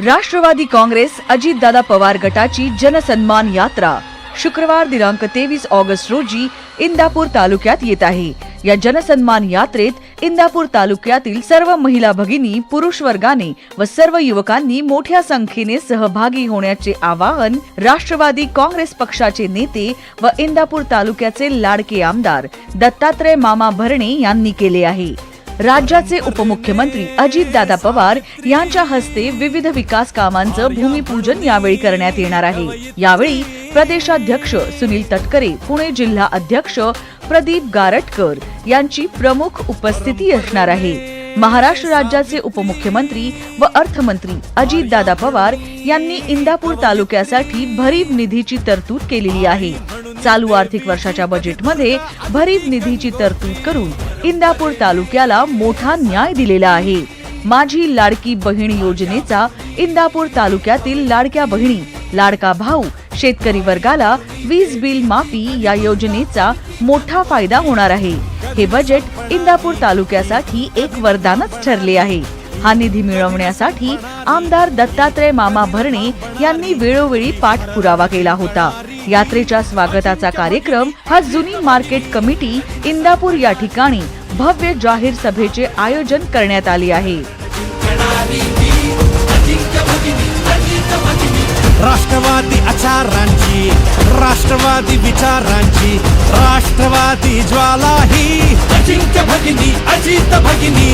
राष्ट्रवादी काँग्रेस अजितदादा पवार गटाची जनसन्मान यात्रा. शुक्रवार दिनांक तेवीस ऑगस्ट रोजी इंदापूर तालुक्यात येत आहे. या जनसन्मान यात्रेत इंदापूर तालुक्यातील सर्व महिला भगिनी पुरुष वर्गाने व सर्व युवकांनी मोठ्या संख्येने सहभागी होण्याचे आवाहन राष्ट्रवादी काँग्रेस पक्षाचे नेते व इंदापूर तालुक्याचे लाडके आमदार दत्तात्रय मामा भरणे यांनी केले आहे. राज्याचे उपमुख्यमंत्री अजितदादा पवार यांच्या हस्ते विविध विकास कामांचं भूमिपूजन यावेळी करण्यात येणार आहे. यावेळी प्रदेशाध्यक्ष सुनील तटकरे पुणे जिल्हा अध्यक्ष प्रदीप गारटकर यांची प्रमुख उपस्थिती असणार आहे. महाराष्ट्र राज्याचे उपमुख्यमंत्री व अर्थमंत्री अजितदादा पवार यांनी इंदापूर तालुक्यासाठी भरीव निधीची तरतूद केलेली आहे. चालू आर्थिक वर्षाच्या बजेटमध्ये भरीव निधीची तरतूद करून इंदापूर तालुक्याला मोठा न्याय दिलेला आहे. माझी लाडकी बहीण योजनेचा इंदापूर तालुक्यातील लाडक्या बहिणी लाडका भाऊ शेतकरी वर्गाला वीज बिल माफी या योजनेचा मोठा फायदा होणार आहे. हे बजेट इंदापूर तालुक्यासाठी एक वरदानच ठरले आहे. हा निधी मिळवण्यासाठी आमदार दत्तात्रय मामा भरणे यांनी वेळोवेळी पाठपुरावा केला होता. यात्रेच्या स्वागताचा कार्यक्रम हा जुनी मार्केट कमिटी इंदापूर या ठिकाणी भव्य जाहीर सभेचे आयोजन करण्यात आले आहे. राष्ट्रवादी आचारांची राष्ट्रवादी विचारांची राष्ट्रवादी ज्वाला ही अजिंक्य भगिनी अजित भगिनी